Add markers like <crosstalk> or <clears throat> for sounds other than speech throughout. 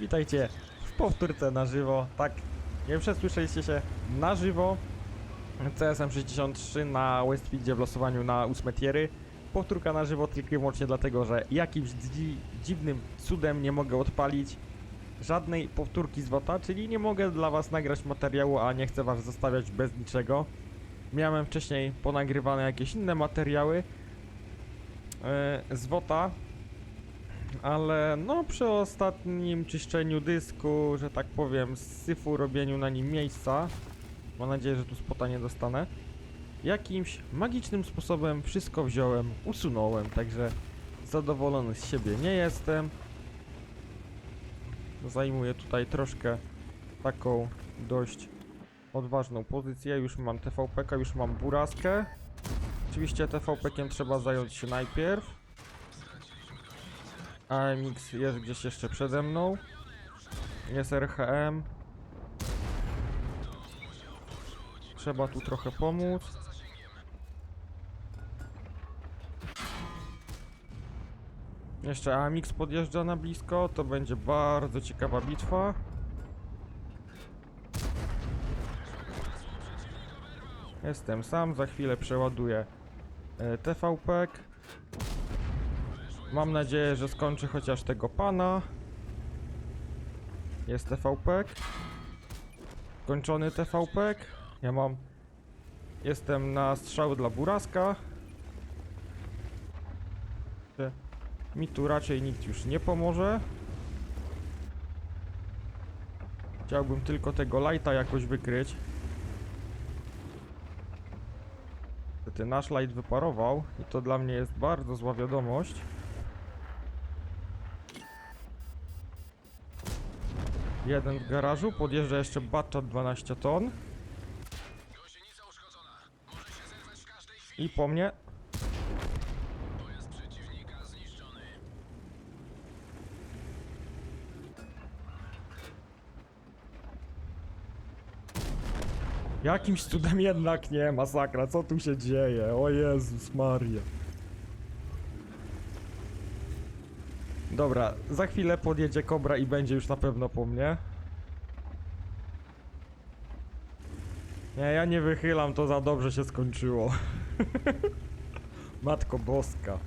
Witajcie w powtórce na żywo. Tak, nie przesłyszeliście się na żywo. CSM 63 na Westfieldzie w losowaniu na 8 tiery. Powtórka na żywo tylko i wyłącznie dlatego, że jakimś dzi dziwnym cudem nie mogę odpalić żadnej powtórki z WOTA, czyli nie mogę dla was nagrać materiału, a nie chcę was zostawiać bez niczego. Miałem wcześniej ponagrywane jakieś inne materiały yy, z WOTA, ale no przy ostatnim czyszczeniu dysku, że tak powiem, z syfu robieniu na nim miejsca, mam nadzieję, że tu spota nie dostanę, jakimś magicznym sposobem wszystko wziąłem, usunąłem, także zadowolony z siebie nie jestem. Zajmuję tutaj troszkę taką dość odważną pozycję, już mam TVP, już mam buraskę. Oczywiście TVP-kiem trzeba zająć się najpierw. AMX jest gdzieś jeszcze przede mną. Jest RHM. Trzeba tu trochę pomóc. Jeszcze AMX podjeżdża na blisko, to będzie bardzo ciekawa bitwa. Jestem sam, za chwilę przeładuję e, TVP. Mam nadzieję, że skończy chociaż tego pana. Jest TVP. Kończony TVP. Ja mam... Jestem na strzał dla Buraska. Mi tu raczej nikt już nie pomoże. Chciałbym tylko tego lighta jakoś wykryć. Niestety nasz light wyparował i to dla mnie jest bardzo zła wiadomość. Jeden w garażu, podjeżdża jeszcze Batchat 12 ton. I po mnie. Jakimś cudem jednak nie, masakra, co tu się dzieje? O Jezus Maria. Dobra, za chwilę podjedzie Kobra i będzie już na pewno po mnie. Nie, ja nie wychylam, to za dobrze się skończyło. <laughs> Matko Boska.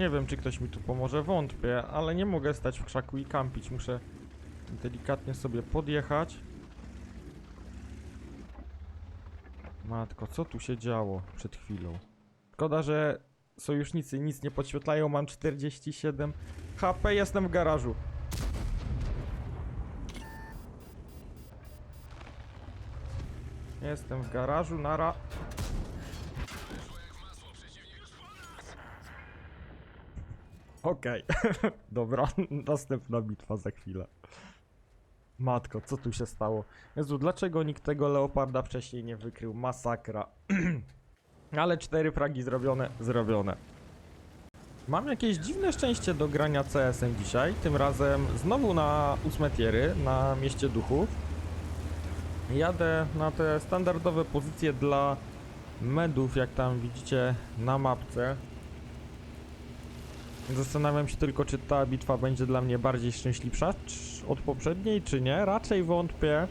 Nie wiem, czy ktoś mi tu pomoże, wątpię, ale nie mogę stać w krzaku i kampić. Muszę delikatnie sobie podjechać. Matko, co tu się działo przed chwilą? Szkoda, że sojusznicy nic nie podświetlają, mam 47 HP, jestem w garażu. Jestem w garażu, nara. Okej, <laughs> dobra, <laughs> następna bitwa za chwilę. Matko, co tu się stało? Jezu, dlaczego nikt tego leoparda wcześniej nie wykrył? Masakra. <clears throat> Ale cztery fragi zrobione, zrobione. Mam jakieś dziwne szczęście do grania CS-em dzisiaj. Tym razem znowu na ósme tiery, na mieście duchów. Jadę na te standardowe pozycje dla medów, jak tam widzicie na mapce. Zastanawiam się tylko, czy ta bitwa będzie dla mnie bardziej szczęśliwsza od poprzedniej, czy nie. Raczej wątpię.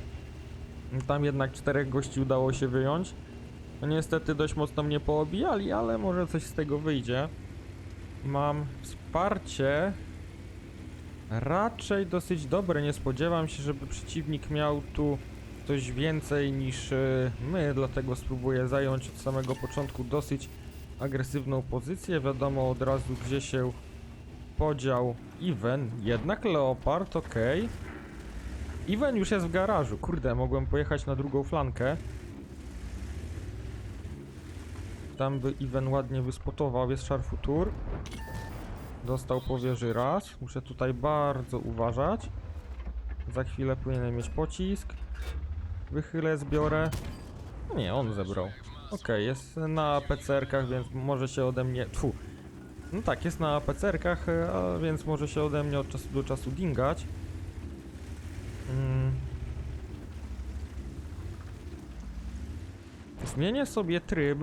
Tam jednak czterech gości udało się wyjąć. No niestety dość mocno mnie poobijali, ale może coś z tego wyjdzie. Mam wsparcie. Raczej dosyć dobre. Nie spodziewam się, żeby przeciwnik miał tu coś więcej niż y, my, dlatego spróbuję zająć od samego początku dosyć agresywną pozycję. Wiadomo od razu, gdzie się podział Iwen. Jednak Leopard, okej. Iwen już jest w garażu. Kurde, mogłem pojechać na drugą flankę. Tam by Iwen ładnie wyspotował. Jest szarfutur. Dostał po wieży raz. Muszę tutaj bardzo uważać. Za chwilę powinienem mieć pocisk. Wychylę, zbiorę. Nie, on zebrał. Okej, jest na PCR-kach, więc może się ode mnie... Tfu. No tak, jest na PCR-kach, a więc może się ode mnie od czasu do czasu dingać. Mm. Zmienię sobie tryb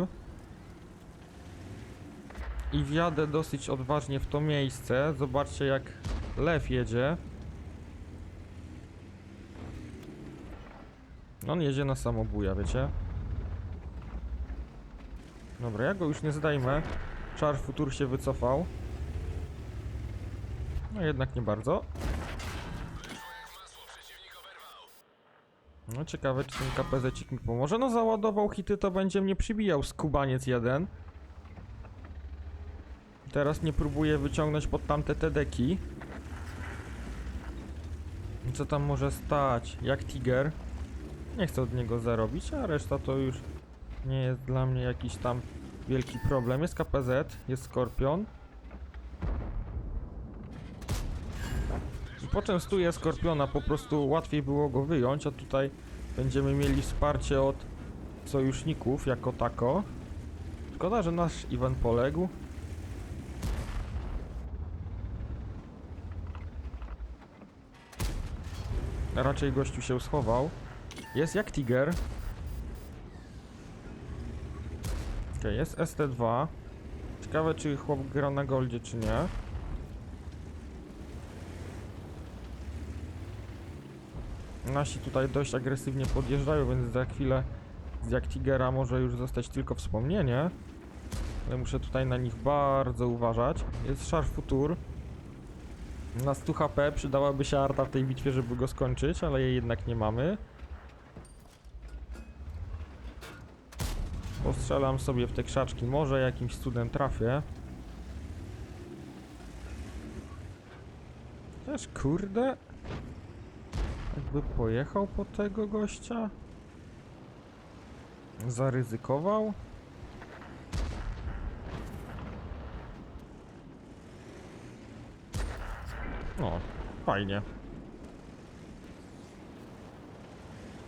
i wjadę dosyć odważnie w to miejsce. Zobaczcie jak lew jedzie. On jedzie na samobuja, wiecie? Dobra, ja go już nie zdejmę. Czar futur się wycofał. No jednak nie bardzo. No ciekawe, czy ten KPZ mi pomoże. No załadował hity, to będzie mnie przybijał skubaniec jeden. Teraz nie próbuję wyciągnąć pod tamte te deki. Co tam może stać? Jak Tiger. Nie chcę od niego zarobić, a reszta to już nie jest dla mnie jakiś tam wielki problem. Jest KPZ, jest Skorpion. Poczęstuję Skorpiona, po prostu łatwiej było go wyjąć, a tutaj będziemy mieli wsparcie od sojuszników jako tako. Szkoda, że nasz Iwan poległ. Raczej gościu się schował. Jest jak Tiger. Okej, jest ST2. Ciekawe, czy chłop gra na goldzie, czy nie. Nasi tutaj dość agresywnie podjeżdżają, więc za chwilę z jak Tigera może już zostać tylko wspomnienie. Ale muszę tutaj na nich bardzo uważać. Jest Szar Futur. Na 100 HP przydałaby się arta w tej bitwie, żeby go skończyć, ale jej jednak nie mamy. Postrzelam sobie w te krzaczki, może jakimś cudem trafię. Też kurde. Jakby pojechał po tego gościa? Zaryzykował? O, fajnie.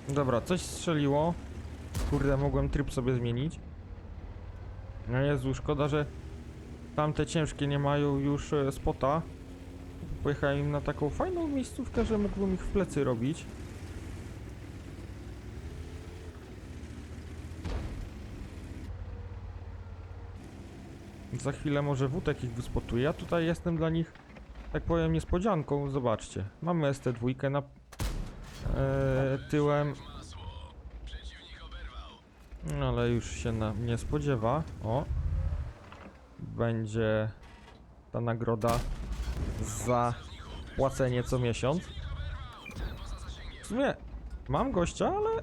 Dobra, coś strzeliło. Kurde, mogłem tryb sobie zmienić. No Jezu, szkoda, że tamte ciężkie nie mają już e, spota. Pojechałem im na taką fajną miejscówkę, że mógłbym ich w plecy robić. Za chwilę może Wutek ich wyspotuje. Ja tutaj jestem dla nich, tak powiem, niespodzianką. Zobaczcie, mamy ST2 na e, tyłem. Ale już się na mnie spodziewa. O. Będzie ta nagroda za płacenie co miesiąc. W sumie mam gościa, ale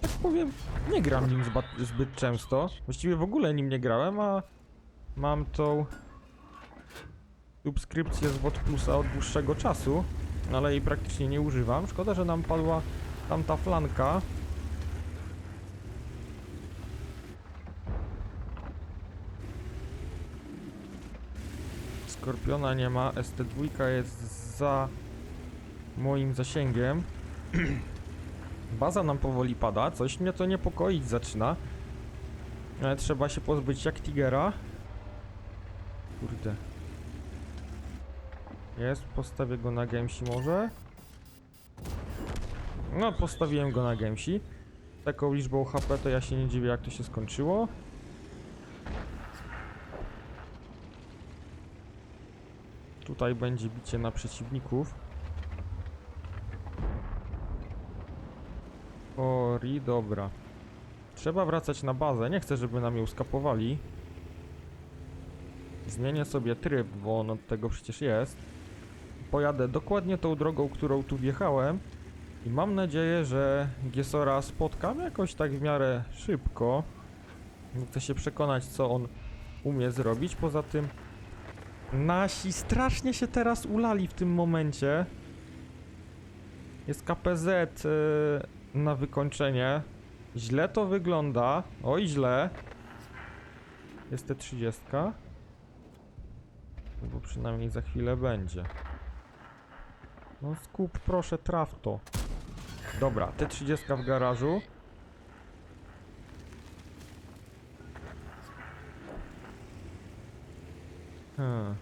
tak powiem, nie gram nim zbyt często. Właściwie w ogóle nim nie grałem, a mam tą subskrypcję z WOT Plusa od dłuższego czasu, ale jej praktycznie nie używam. Szkoda, że nam padła tamta flanka. Skorpiona nie ma, ST2 jest za moim zasięgiem. <clears throat> Baza nam powoli pada, coś mnie to niepokoić zaczyna. Ale trzeba się pozbyć jak Tigera. Kurde. Jest, postawię go na Gemsi może. No, postawiłem go na Gemsi. Taką liczbą HP to ja się nie dziwię jak to się skończyło. Tutaj będzie bicie na przeciwników. Ori, dobra. Trzeba wracać na bazę. Nie chcę, żeby nam ją skapowali. Zmienię sobie tryb, bo on od tego przecież jest. Pojadę dokładnie tą drogą, którą tu wjechałem. I mam nadzieję, że Giesora spotkam jakoś tak w miarę szybko. Chcę się przekonać, co on umie zrobić. Poza tym Nasi strasznie się teraz ulali w tym momencie. Jest KPZ y, na wykończenie. Źle to wygląda. Oj, źle. Jest te 30. Bo przynajmniej za chwilę będzie. No skup, proszę, traf to. Dobra, te 30 w garażu. Hmm.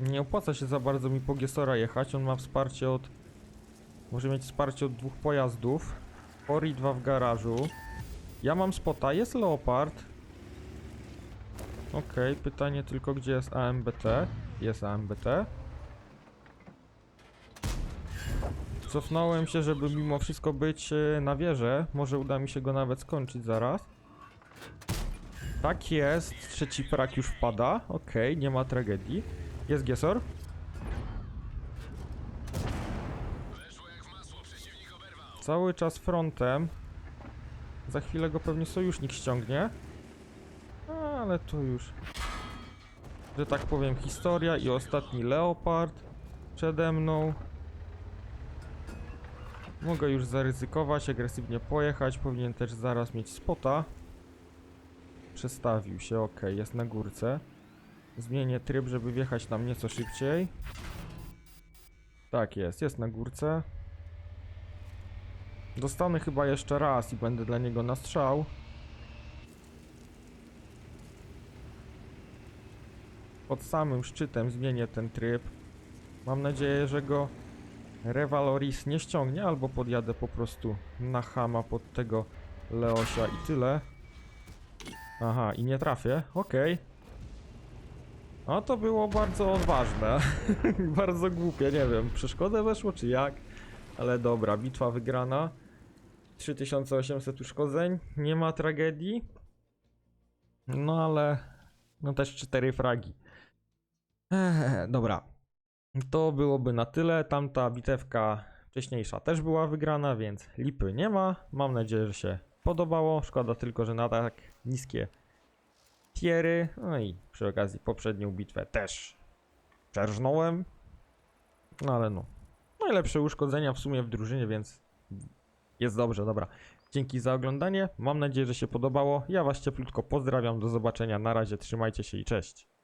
Nie opłaca się za bardzo mi po Gesora jechać, on ma wsparcie od... Może mieć wsparcie od dwóch pojazdów. Ori 2 w garażu. Ja mam spota, jest Leopard. Okej, pytanie tylko gdzie jest AMBT? Jest AMBT. Cofnąłem się, żeby mimo wszystko być e, na wieży. Może uda mi się go nawet skończyć zaraz. Tak jest, trzeci frak już wpada. Okej, nie ma tragedii. Jest Gesor. Cały czas frontem. Za chwilę go pewnie sojusznik ściągnie. Ale to już, że tak powiem, historia i ostatni leopard przede mną. Mogę już zaryzykować, agresywnie pojechać. Powinien też zaraz mieć spota. Przestawił się, ok, jest na górce. Zmienię tryb, żeby wjechać tam nieco szybciej. Tak jest, jest na górce. Dostanę chyba jeszcze raz i będę dla niego na strzał. Pod samym szczytem zmienię ten tryb. Mam nadzieję, że go Revaloris nie ściągnie, albo podjadę po prostu na hama pod tego Leosia i tyle. Aha, i nie trafię. Okej. No to było bardzo odważne. <laughs> bardzo głupie, nie wiem. Przeszkodę weszło czy jak? Ale dobra, bitwa wygrana. 3800 uszkodzeń, nie ma tragedii. No ale no też 4 fragi. Ech, dobra. To byłoby na tyle. Tamta bitewka wcześniejsza też była wygrana, więc lipy nie ma. Mam nadzieję, że się podobało. Szkoda tylko, że na tak niskie tiery. No i przy okazji poprzednią bitwę też czerżnąłem. No ale no. Najlepsze uszkodzenia w sumie w drużynie, więc jest dobrze, dobra. Dzięki za oglądanie. Mam nadzieję, że się podobało. Ja was cieplutko pozdrawiam. Do zobaczenia. Na razie, trzymajcie się i cześć.